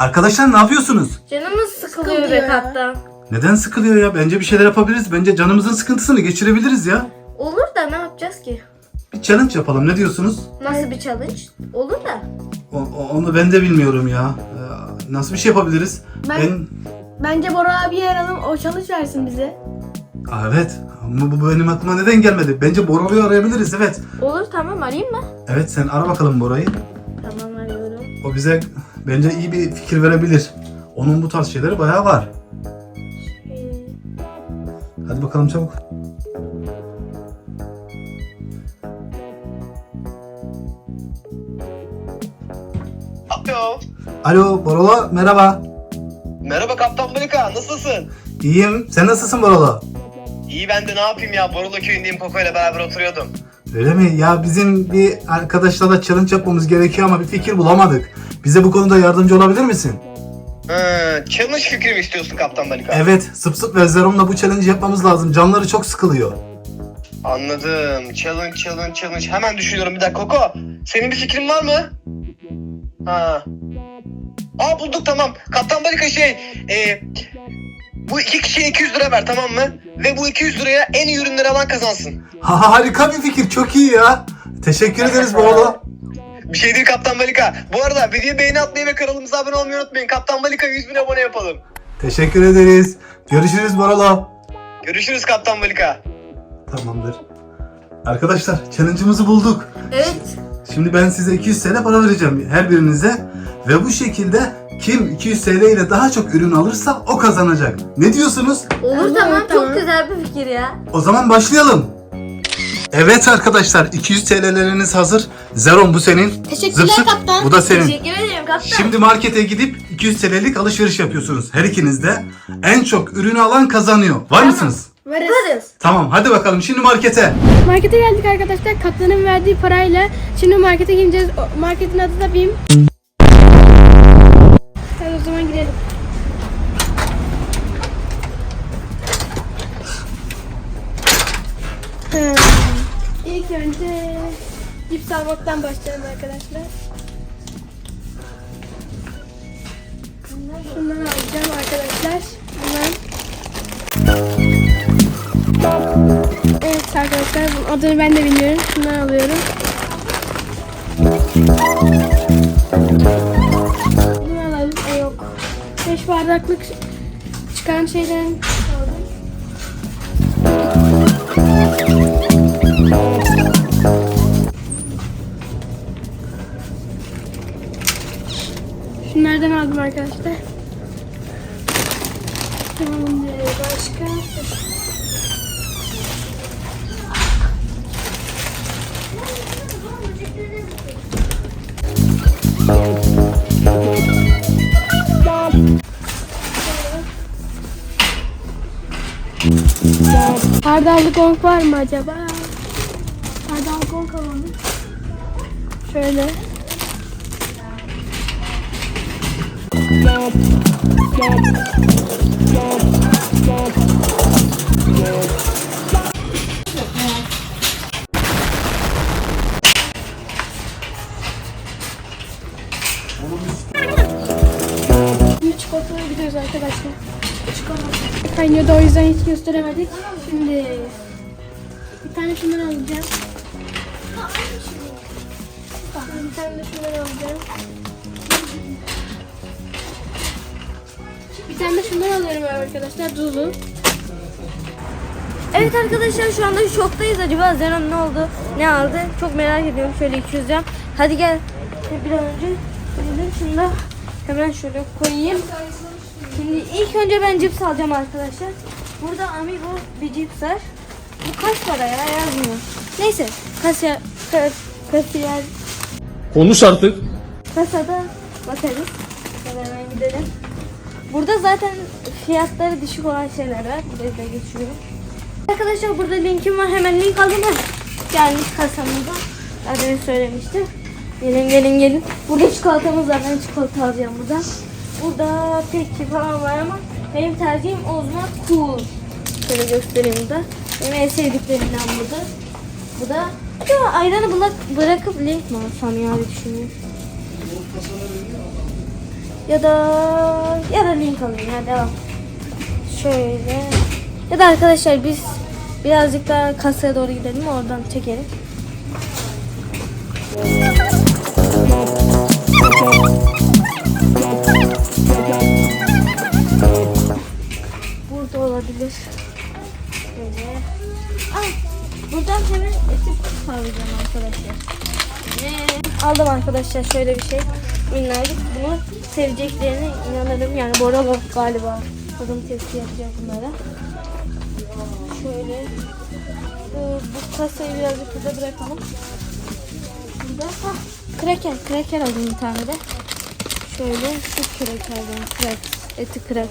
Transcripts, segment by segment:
Arkadaşlar ne yapıyorsunuz? Canımız sıkılıyor be Sıkılıyor. kaptan. Neden sıkılıyor ya? Bence bir şeyler yapabiliriz. Bence canımızın sıkıntısını geçirebiliriz ya. Olur da ne yapacağız ki? Bir challenge yapalım. Ne diyorsunuz? Nasıl bir challenge? Olur da. O- o- onu ben de bilmiyorum ya. Ee, Nasıl bir şey yapabiliriz? Ben- Ben... Bence Bora abiye arayalım o çalış versin bize. Aa, evet. Ama bu benim aklıma neden gelmedi? Bence Bora'yı arayabiliriz. Evet. Olur tamam arayayım mı? Evet sen ara bakalım Bora'yı. Tamam arıyorum. O bize bence iyi bir fikir verebilir. Onun bu tarz şeyleri bayağı var. Hadi bakalım çabuk. Alo. Alo Borolo merhaba. Merhaba Kaptan Balika nasılsın? İyiyim. Sen nasılsın Borolo? İyi ben de ne yapayım ya Borulu köyündeyim Koko ile beraber oturuyordum. Öyle mi? Ya bizim bir arkadaşlarla challenge yapmamız gerekiyor ama bir fikir bulamadık. Bize bu konuda yardımcı olabilir misin? Hı, challenge fikri mi istiyorsun Kaptan Balika? Evet, Sıp Sıp ve Zerom'la bu challenge yapmamız lazım. Canları çok sıkılıyor. Anladım. Challenge challenge challenge. Hemen düşünüyorum bir dakika Koko. Senin bir fikrin var mı? Ha. Aa bulduk tamam. Kaptan Balika şey e, bu iki kişiye 200 lira ver tamam mı? Ve bu 200 liraya en iyi ürünleri alan kazansın. Ha ha, harika bir fikir. Çok iyi ya. Teşekkür ederiz Borolo. Bir şey değil Kaptan Balika. Bu arada videoya beğeni atmayı ve kanalımıza abone olmayı unutmayın. Kaptan Balika 100 bin abone yapalım. Teşekkür ederiz. Görüşürüz Borolo. Görüşürüz Kaptan Balika. Tamamdır. Arkadaşlar challenge'ımızı bulduk. Evet. Şimdi ben size 200 TL para vereceğim her birinize. Ve bu şekilde kim 200 TL ile daha çok ürün alırsa o kazanacak. Ne diyorsunuz? Olur tamam, tamam. çok güzel bir fikir ya. O zaman başlayalım. Evet arkadaşlar 200 TL'leriniz hazır. Zeron bu senin. Teşekkürler Zıp zıp, kaptan. Bu da senin. Teşekkür ederim kaptan. Şimdi markete gidip 200 TL'lik alışveriş yapıyorsunuz. Her ikiniz de en çok ürünü alan kazanıyor. Var mısınız? Varız. Yaparız. Tamam hadi bakalım şimdi markete. Markete geldik arkadaşlar. Kaptanın verdiği parayla şimdi markete gireceğiz. O- Marketin adı da BİM. Almaktan başlayalım arkadaşlar. Şundan alacağım arkadaşlar. Bundan. Evet arkadaşlar bunun adını ben de bilmiyorum. Şundan alıyorum. Bunu alalım. E yok. 5 bardaklık çıkan şeyden aldım. Şunlardan aldım arkadaşlar. Tamamdır. Başka? Hardallı gong var mı acaba? Hardallı gong alalım. Şöyle. Bir çikolataya gidiyoruz arkadaşlar. Çikolata. Kaynıyordu o yüzden hiç gösteremedik. Şimdi bir tane şundan alacağım. Bak, Bir tane de şundan alacağım. Bir tane de şundan alıyorum arkadaşlar. Duzlu. Evet arkadaşlar şu anda şoktayız. Acaba Zenon ne oldu? Ne aldı? Çok merak ediyorum. Şöyle 200 gram. Hadi gel. Bir an önce gidelim. Şunu da hemen şöyle koyayım. Şimdi ilk önce ben cips alacağım arkadaşlar. Burada Amigo bir cips var. Bu kaç para ya yazmıyor. Neyse kasiyer, ka- kasiyer Konuş artık. kasada bakarız. Hemen gidelim. Burada zaten fiyatları düşük olan şeyler var. Buraya da geçiyorum. Arkadaşlar burada linkim var. Hemen link alın. Gelmiş kasamıza. Zaten söylemiştim. Gelin gelin gelin. Burada çikolatamız var. Ben çikolata alacağım burada. Burada peki falan var ama benim tercihim Ozma Cool. Şöyle göstereyim da. Benim en sevdiklerimden bu. Bu da ya ayranı bırak, bırakıp link mi alsam ya diye düşünüyorum. Ya da ya da link alayım ya devam. Şöyle. Ya da arkadaşlar biz birazcık daha kasaya doğru gidelim oradan çekelim. Burada olabilir. Şöyle. Ay, buradan hemen eti sağlayacağım arkadaşlar. Aldım arkadaşlar şöyle bir şey. Minnacık bunu seveceklerine inanırım. Yani Bora galiba kadın tepki yapacak bunlara. Şöyle bu, bu kasayı birazcık burada bırakalım. Burada ha, kraker, kraker aldım bir tane de. Şöyle şu krakerden, krak, eti krak.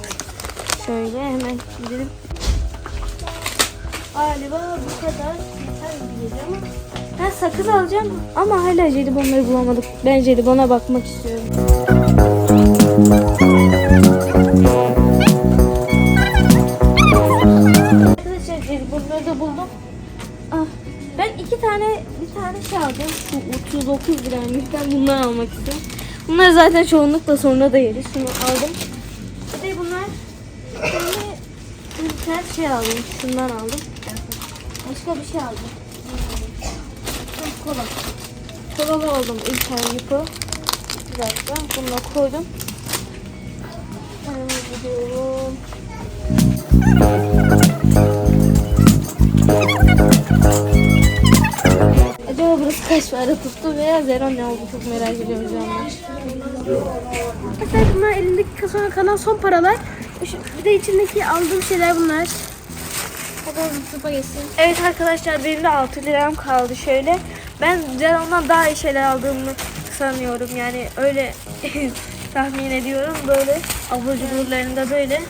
Şöyle hemen gidelim. Galiba bu kadar yeter geliyor ama ben sakız alacağım ama hala jelibonları bulamadık. Ben jelibona bakmak istiyorum. Arkadaşlar jelibonları da buldum. Ah, ben iki tane bir tane şey aldım. Şu 39 liraymış. Ben bunları almak istiyorum. Bunlar zaten çoğunlukla sonra da yeriz. Şunu aldım. Bir de bunlar bir tane şey aldım. Şundan aldım. Başka bir şey aldım. Kola. Kola aldım ilk tane yıpı. Bir dakika. Bunu da koydum. Hemen gidiyorum. Acaba burası kaç para tuttu veya zero ne oldu çok merak ediyorum şu anda. Arkadaşlar bunlar elindeki kasana kalan son paralar. Bir de içindeki aldığım şeyler bunlar. Zıpa geçsin. Evet arkadaşlar benim de 6 liram kaldı şöyle. Ben Zeron'dan daha iyi şeyler aldığımı sanıyorum yani öyle tahmin ediyorum böyle abur cuburlarında böyle.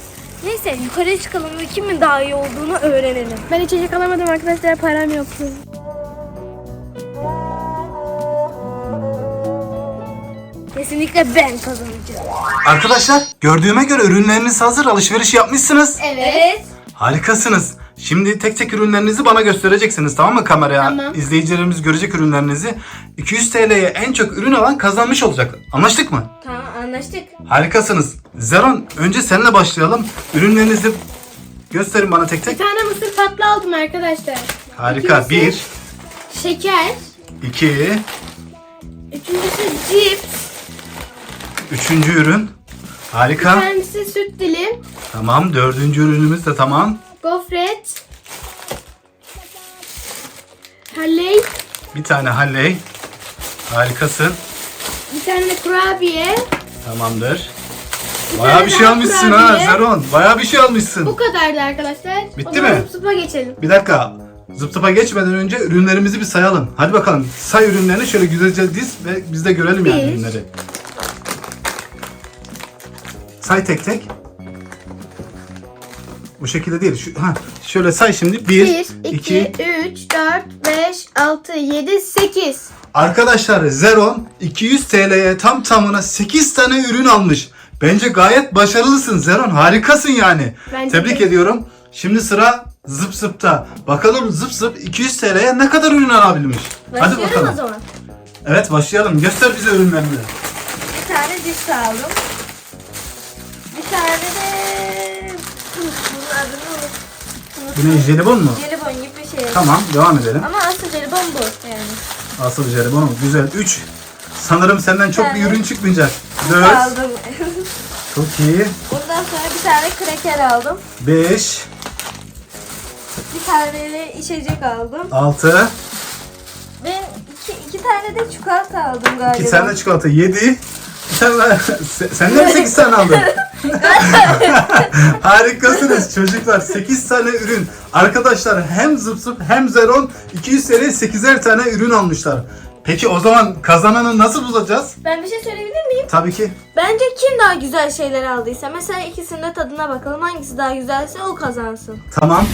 Neyse yukarıya çıkalım ve kimin daha iyi olduğunu öğrenelim. Ben içecek alamadım arkadaşlar param yoktu. Kesinlikle ben kazanacağım. Arkadaşlar gördüğüme göre ürünleriniz hazır alışveriş yapmışsınız. Evet. Harikasınız. Şimdi tek tek ürünlerinizi bana göstereceksiniz tamam mı kameraya? Tamam. İzleyicilerimiz görecek ürünlerinizi. 200 TL'ye en çok ürün alan kazanmış olacak. Anlaştık mı? Tamam anlaştık. Harikasınız. Zeron önce seninle başlayalım. Ürünlerinizi gösterin bana tek Bir tek. tane mısır patlı aldım arkadaşlar. Harika. İkincisi- 1, Şeker. 2, Üçüncüsü cips. üçüncü ürün. Bir Harika. tanesi süt dilim. Tamam. Dördüncü ürünümüz de tamam. Gofret. Halley. Bir tane halley. Harikasın. Bir tane de kurabiye. Tamamdır. Bayağı bir şey daha almışsın ha kurabiye. Zeron. Bayağı bir şey almışsın. Bu kadardı arkadaşlar. Bitti o zaman mi? Zıpa geçelim. Bir dakika. Zıp zıpa geçmeden önce ürünlerimizi bir sayalım. Hadi bakalım. Say ürünlerini şöyle güzelce diz ve biz de görelim yani Bir. ürünleri. Say tek tek. Bu şekilde değil. Şu, ha, şöyle say şimdi. 1, 1, 2, 2, 3, 4, 5, 6, 7, 8. Arkadaşlar Zeron 200 TL'ye tam tamına 8 tane ürün almış. Bence gayet başarılısın Zeron. Harikasın yani. Bence Tebrik de. ediyorum. Şimdi sıra Zıp Zıp'ta. Bakalım Zıp Zıp 200 TL'ye ne kadar ürün alabilmiş. Hadi Başlayalım bakalım. o zaman. Evet başlayalım. Göster bize ürünlerini. Bir tane cips aldım. Bir tane de unut- Bu ne jelibon mu? Jelibon gibi bir şey. Tamam devam edelim. Ama asıl jelibon bu yani. Asıl jelibon mu? Güzel. 3. Sanırım senden çok bir ürün çıkmayacak. Bu 4. aldım. Çok iyi. Bundan sonra bir tane kraker aldım. 5. Bir tane de içecek aldım. 6. Ve iki, iki tane de çikolata aldım galiba. 2 tane çikolata. 7. Sen, sen- sen de mi 8 tane aldın? Harikasınız çocuklar. 8 tane ürün. Arkadaşlar hem zıp zıp hem zeron 200 TL 8'er tane ürün almışlar. Peki o zaman kazananı nasıl bulacağız? Ben bir şey söyleyebilir miyim? Tabii ki. Bence kim daha güzel şeyler aldıysa mesela ikisinin de tadına bakalım hangisi daha güzelse o kazansın. Tamam.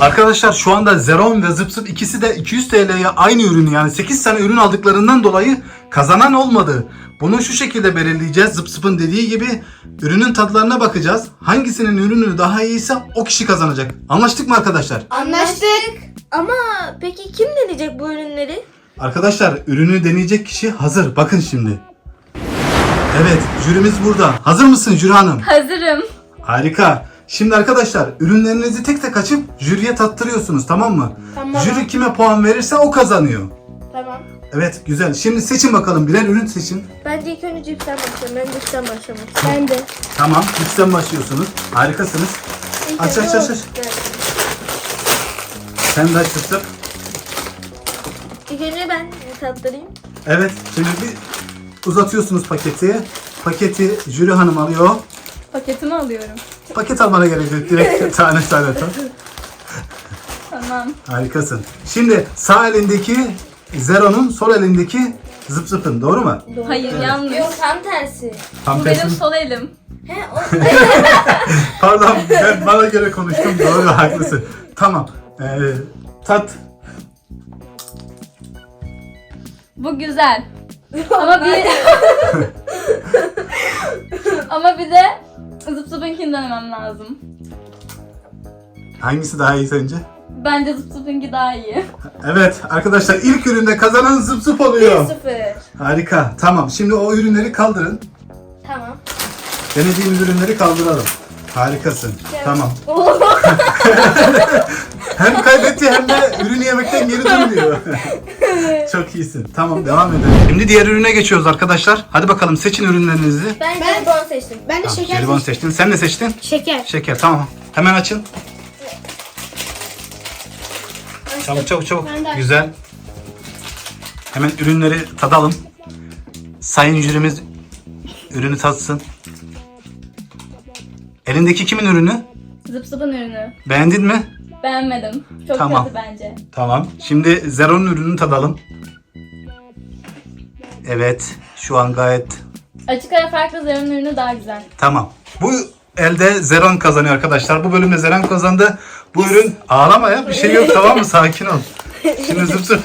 Arkadaşlar şu anda Zeron ve Zıp Zıp ikisi de 200 TL'ye aynı ürünü yani 8 tane ürün aldıklarından dolayı kazanan olmadı. Bunu şu şekilde belirleyeceğiz. Zıp Zıp'ın dediği gibi ürünün tadlarına bakacağız. Hangisinin ürünü daha iyiyse o kişi kazanacak. Anlaştık mı arkadaşlar? Anlaştık. Ama peki kim deneyecek bu ürünleri? Arkadaşlar ürünü deneyecek kişi hazır. Bakın şimdi. Evet jürimiz burada. Hazır mısın Jüri Hanım? Hazırım. Harika. Şimdi arkadaşlar ürünlerinizi tek tek açıp jüriye tattırıyorsunuz tamam mı? Tamam. Jüri kime puan verirse o kazanıyor. Tamam. Evet güzel. Şimdi seçin bakalım birer ürün seçin. Bence ilk önce cipsten başlayalım. Ben cipsten başlamak istiyorum. Ben de. Tamam cipsten başlıyorsunuz. Harikasınız. Aç aç aç aç. Sen de aç zıp. İlk önce ben tattırayım. Evet şimdi bir uzatıyorsunuz paketi. Paketi jüri hanım alıyor. Paketimi alıyorum. Paket almana gerek yok. Direkt tane tane tat. Tamam. Harikasın. Şimdi sağ elindeki Zero'nun sol elindeki zıp zıpın doğru mu? Hayır yanlış. Yok tam tersi. Tam Bu tersi benim sol elim. He o Pardon ben bana göre konuştum doğru haklısın. Tamam. Ee, tat. Bu güzel. Ama bir Ama bir de zıp zıpınkini denemem lazım. Hangisi daha iyi sence? Bence zıp zıpınki daha iyi. Evet arkadaşlar ilk üründe kazanan zıp zıp oluyor. Sıfır. Harika. Tamam şimdi o ürünleri kaldırın. Tamam. Denediğimiz ürünleri kaldıralım. Harikasın. Tamam. Oo. Hem kaybetti hem de ürünü yemekten geri durmuyor. Çok iyisin. Tamam devam edelim. Şimdi diğer ürüne geçiyoruz arkadaşlar. Hadi bakalım seçin ürünlerinizi. Ben, Ben- jelibon seçtim. Ben de Tamam, şeker jelibon seçtim. seçtin. Sen ne seçtin? Şeker. Şeker tamam. Hemen açın. Çabuk çabuk çabuk. Ben de açtım. Güzel. Hemen ürünleri tadalım. Sayın jürimiz ürünü tatsın. Elindeki kimin ürünü? Zıp zıpın ürünü. Beğendin mi? Beğenmedim. Çok Tamam. kötü bence. Tamam. Şimdi Zero'nun ürününü tadalım. Evet. Şu an gayet Açık ara farklı zararın ürünü daha güzel. tamam. Bu elde Zeron kazanıyor arkadaşlar. Bu bölümde Zeron kazandı. Bu ürün ağlama ya. Bir şey yok tamam mı? Sakin ol. Şimdi zıp zıp.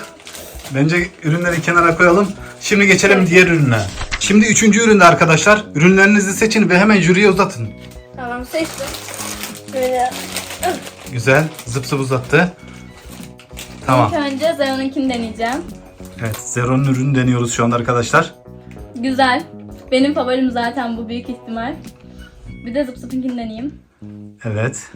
Bence ürünleri kenara koyalım. Şimdi geçelim diğer ürüne. Şimdi üçüncü üründe arkadaşlar. Ürünlerinizi seçin ve hemen jüriye uzatın. Tamam seçtim. Böyle Güzel. Zıp zıp uzattı. Tamam. ilk önce Zero'nunkini deneyeceğim. Evet. Zero'nun ürünü deniyoruz şu anda arkadaşlar. Güzel. Benim favorim zaten bu büyük ihtimal. Bir de zıp zıpınkini deneyeyim. Evet.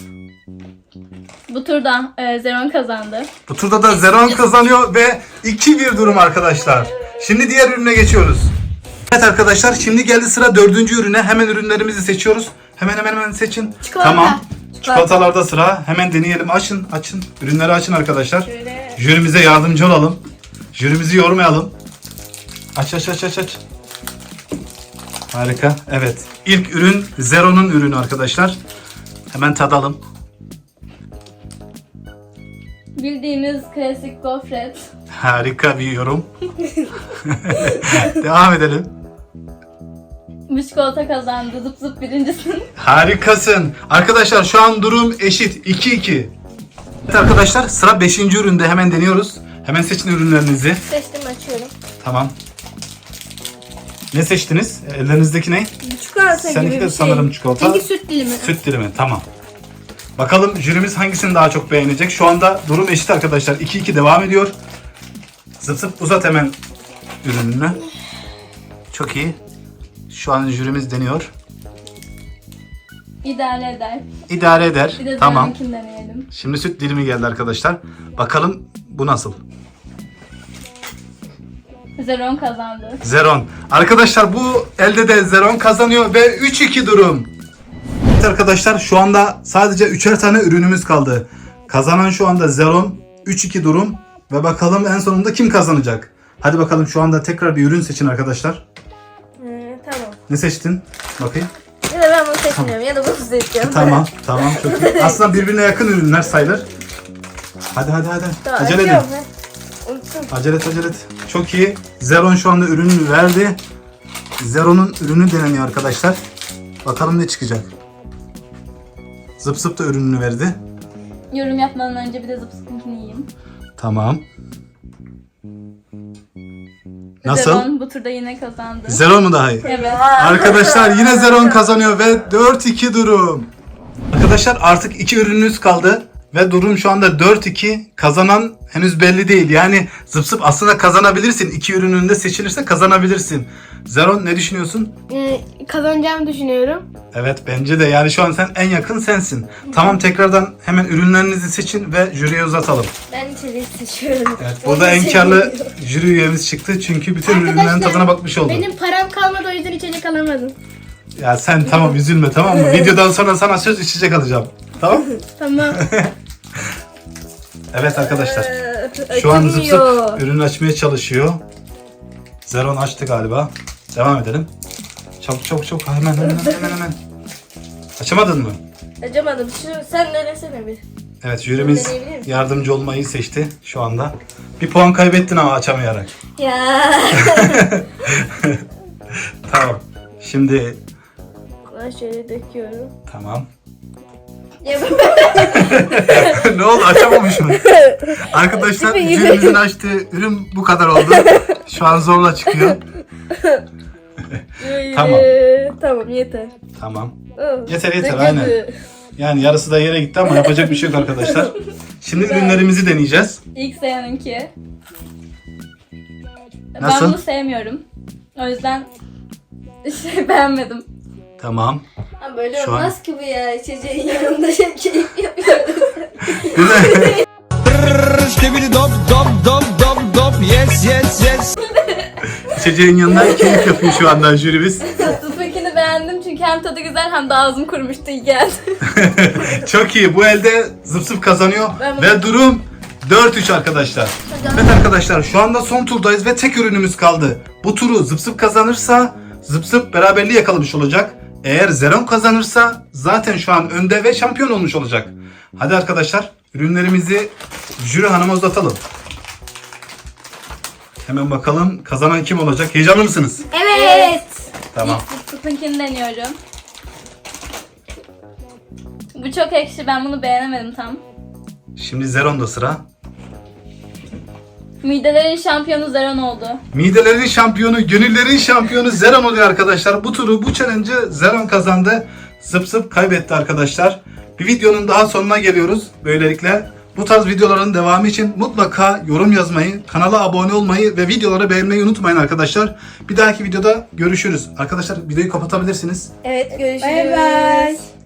Bu turda e, Zeron kazandı. Bu turda da Zeron kazanıyor ve 2-1 durum arkadaşlar. Şimdi diğer ürüne geçiyoruz. Evet arkadaşlar şimdi geldi sıra dördüncü ürüne. Hemen ürünlerimizi seçiyoruz. Hemen hemen hemen seçin. Çikolata. Tamam. Çikolatalarda sıra. Hemen deneyelim. Açın açın. Ürünleri açın arkadaşlar. Şöyle Jürimize yardımcı olalım. Jürimizi yormayalım. Aç aç aç aç aç. Harika. Evet. İlk ürün Zero'nun ürünü arkadaşlar. Hemen tadalım. bildiğimiz klasik gofret. Harika bir yorum. Devam edelim. Bu çikolata kazandı. Zıp zıp birincisin. Harikasın. Arkadaşlar şu an durum eşit. 2-2. Evet arkadaşlar sıra 5. üründe hemen deniyoruz. Hemen seçin ürünlerinizi. Seçtim açıyorum. Tamam. Ne seçtiniz? Ellerinizdeki ne? Çikolata Seninki de sanırım çikolata. Seninki süt dilimi. Süt dilimi. Tamam. Bakalım jürimiz hangisini daha çok beğenecek. Şu anda durum eşit arkadaşlar. 2-2 devam ediyor. Zıp zıp uzat hemen ürününü. Çok iyi. Şu an jürimiz deniyor. İdare eder. İdare eder. Bir de Tamam. Deneyelim. Şimdi süt dilimi geldi arkadaşlar. Bakalım bu nasıl? Zeron kazandı. Zeron. Arkadaşlar bu elde de Zeron kazanıyor ve 3-2 durum. Evet arkadaşlar şu anda sadece 3'er tane ürünümüz kaldı. Kazanan şu anda Zeron. 3-2 durum. Ve bakalım en sonunda kim kazanacak? Hadi bakalım şu anda tekrar bir ürün seçin arkadaşlar. Ee, tamam. Ne seçtin? Bakayım. Ya da ben bunu seçmiyorum ya da bunu seçeceğim. Tamam, tamam çok iyi. Aslında birbirine yakın ürünler sayılır. Hadi hadi hadi. Tamam, Acele edin. Acele et acele et. Çok iyi. Zeron şu anda ürünü verdi. Zeron'un ürünü deneniyor arkadaşlar. Bakalım ne çıkacak. Zıp zıp da ürününü verdi. Yorum yapmadan önce bir de zıp zıpınkini yiyeyim. Tamam. Nasıl? Zeron bu turda yine kazandı. Zeron mu daha iyi? Evet. Arkadaşlar yine Zeron kazanıyor ve 4-2 durum. Arkadaşlar artık iki ürününüz kaldı. Ve durum şu anda 4-2. Kazanan henüz belli değil. Yani zıp zıp aslında kazanabilirsin. İki ürününde seçilirse kazanabilirsin. Zeron ne düşünüyorsun? Ee, kazanacağımı düşünüyorum. Evet bence de yani şu an sen en yakın sensin. Tamam tekrardan hemen ürünlerinizi seçin ve jüriye uzatalım. Ben içeriği seçiyorum. Evet burada en karlı jüri üyemiz çıktı çünkü bütün ürünlerin Arkadaşlar, tadına bakmış oldu. Benim param kalmadı o yüzden içecek alamadım. Ya sen tamam üzülme tamam mı? Videodan sonra sana söz içecek alacağım. Tamam? Tamam. Evet arkadaşlar. Ee, Şu an zıp zıp ürünü açmaya çalışıyor. Zeron açtı galiba. Devam edelim. Çabuk çabuk çabuk hemen hemen hemen hemen. Açamadın mı? Açamadım. Şu, sen denesene bir. Evet jürimiz yardımcı olmayı seçti şu anda. Bir puan kaybettin ama açamayarak. Ya. Tamam. Şimdi Ben şöyle döküyorum. tamam. Ne oldu açamamış mı? Arkadaşlar jürimizin açtığı ürün bu kadar oldu. Şu an zorla çıkıyor. Tamam. Ee, tamam yeter. Tamam. Oh, Yeter, yeter, döküldü. aynen. Yani yarısı da yere gitti ama yapacak bir şey yok arkadaşlar. Şimdi ürünlerimizi deneyeceğiz. İlk Seyhan'ınki. Nasıl? Ben bunu sevmiyorum. O yüzden şey beğenmedim. Tamam. Ha, böyle Şu an- olmaz ki bu ya. İçeceğin yanında şey keyif yapıyoruz. Güzel. Skibidi dop dop dop dop dop yes yes yes İçeceğin yanında keyif yapıyor şu anda jürimiz. Sıfırkini beğendim çünkü hem tadı güzel hem de ağzım kurumuştu iyi geldi. Çok iyi. Bu elde zıp zıp kazanıyor. Ben Ve durum 4-3 arkadaşlar. Evet arkadaşlar şu anda son turdayız ve tek ürünümüz kaldı. Bu turu zıp zıp kazanırsa zıp zıp beraberliği yakalamış olacak. Eğer Zeron kazanırsa zaten şu an önde ve şampiyon olmuş olacak. Hadi arkadaşlar ürünlerimizi jüri hanıma uzatalım. Hemen bakalım kazanan kim olacak? Heyecanlı mısınız? evet. Tamam. İlk Sıfırkini deniyorum. Bu çok ekşi ben bunu beğenemedim tam. Şimdi Zeron'da sıra. Midelerin şampiyonu Zeron oldu. Midelerin şampiyonu, gönüllerin şampiyonu Zeron oluyor arkadaşlar. Bu turu, bu challenge'ı Zeron kazandı. Zıp zıp kaybetti arkadaşlar. Bir videonun daha sonuna geliyoruz böylelikle. Bu tarz videoların devamı için mutlaka yorum yazmayı, kanala abone olmayı ve videoları beğenmeyi unutmayın arkadaşlar. Bir dahaki videoda görüşürüz. Arkadaşlar videoyu kapatabilirsiniz. Evet görüşürüz. Bay bay.